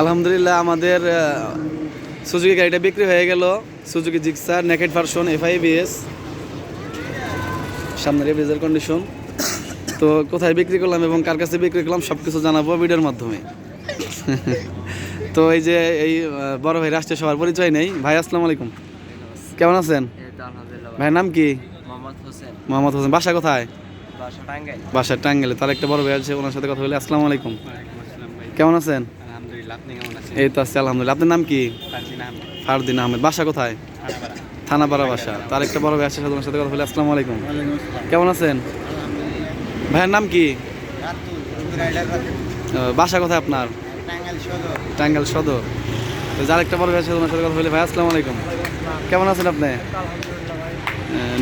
আলহামদুলিল্লাহ আমাদের সুজুকি গাড়িটা বিক্রি হয়ে গেল। Suzuki Gixxer naked version FI BS সামনের এভরেজের কন্ডিশন তো কোথায় বিক্রি করলাম এবং কার কাছে বিক্রি করলাম সব কিছু জানাব ভিডিওর মাধ্যমে। তো এই যে এই বড় ভাই রাষ্ট্রীয় সবার পরিচয় নেই। ভাই আসসালামু আলাইকুম। কেমন আছেন? ভাইয়ের নাম কি? মোহাম্মদ হোসেন। বাসা কোথায়? বাসা টাঙ্গাইল। তার একটা বড় ভাই আছে ওনার সাথে কথা বলে। আসসালামু আলাইকুম। কেমন আছেন? এই তো আছি আলহামদুলিল্লাহ। আপনার নাম কি? ফারদিন আহমেদ। বাসা কোথায়? থানাপাড়া। বাসা। তার একটা বড় ভাই আছে ওনার সাথে কথা বলে। আসসালামু আলাইকুম। কেমন আছেন? ভাইয়ের নাম কি? বাসা কোথায় আপনার? টাঙ্গাইল সদর। তো যার একটা বড় ভাই আছে ওনার সাথে কথা বলে। ভাই আসসালামু আলাইকুম। কেমন আছেন আপনি?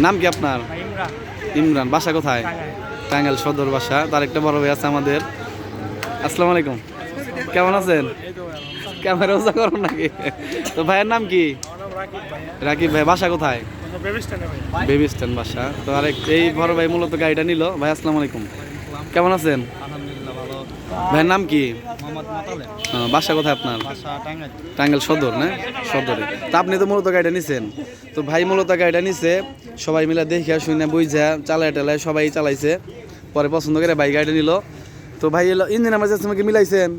নাম কি আপনার? ইমরান। বাসা কোথায়? টাঙ্গাইল সদর বাসা। তার একটা বড় ভাই আছে আমাদের। আসসালামু আলাইকুম। কেমন আছেন? ক্যামেরা উজা করো নাকি? তো ভাইয়ের নাম কি? রাকিব ভাই বাসা কোথায়? বেবি স্ট্যান্ড বাসা। তো আরেক এই বড় ভাই মূলত গাড়িটা নিল। ভাই আসসালামু আলাইকুম। কেমন আছেন? ভাইয়ের নাম কি? বাসা কোথায় আপনার? টাঙ্গাইল। টাঙ্গাইল সদর না? সদরে। তা আপনি তো মূলত গাড়িটা নিছেন। তো ভাই মূলত গাড়িটা নিছে সবাই মিলে দেখিয়া শুনে বুঝা চালায় টালায় সবাই চালাইছে। পরে পছন্দ করে ভাই গাড়িটা নিল। তো ভাই এলো ইঞ্জিন চেস মিলাইছেন?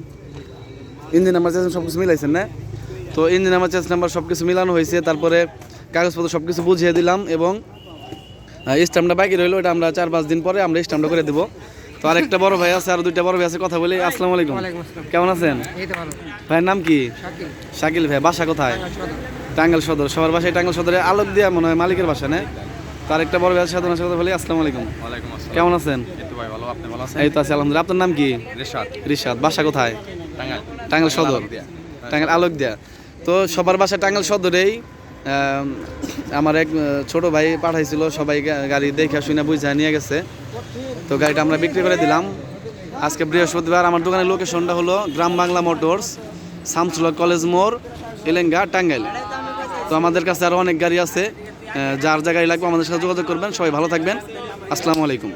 ইঞ্জিন নাম্বার চেস সব কিছু মিলাইছেন না? তো ইঞ্জিন নাম্বার চেস নাম্বার সব কিছু মিলানো হয়েছে তারপরে কাগজপত্র সব কিছু বুঝিয়ে দিলাম এবং স্টাম্পটা বাকি রইল এটা আমরা চার পাঁচ দিন পরে আমরা স্টাম্পটা করে দেবো। তো আরেকটা বড় ভাই আছে আর দুইটা বড় ভাই আছে কথা বলি আসসালামু আলাইকুম। কেমন আছেন? এই তো ভালো। ভাইয়ের নাম কি? শাকিল। শাকিল ভাই বাসা কোথায়? টাঙ্গাল সদর। সবার বাসায় টাঙ্গাইল সদরে আলোক দিয়া মনে হয় মালিকের বাসা না? তার একটা বড় ব্যবসা সাধারণ সাথে বলি আসসালামু আলাইকুম। কেমন আছেন? এই তো ভাই ভালো আপনি ভালো আছেন? এই তো আছি আলহামদুলিল্লাহ। আপনার নাম কি? রেশাদ। রিশাদ বাসা কোথায়? টাঙ্গাইল। টাঙ্গাইল সদর। টাঙ্গাইল আলোক দিয়া তো সবার বাসা টাঙ্গাইল সদরেই আমার এক ছোট ভাই পাঠাইছিল সবাই গাড়ি দেখে শুনে বুঝা নিয়ে গেছে। তো গাড়িটা আমরা বিক্রি করে দিলাম। আজকে বৃহস্পতিবার আমার দোকানের লোকেশনটা হলো গ্রাম বাংলা মোটরস শামসুল্লাহ কলেজ মোড় এলেঙ্গা টাঙ্গাইল। তো আমাদের কাছে আরও অনেক গাড়ি আছে যার যা গাড়ি লাগবে আমাদের সাথে যোগাযোগ করবেন। সবাই ভালো থাকবেন। আসসালামু আলাইকুম।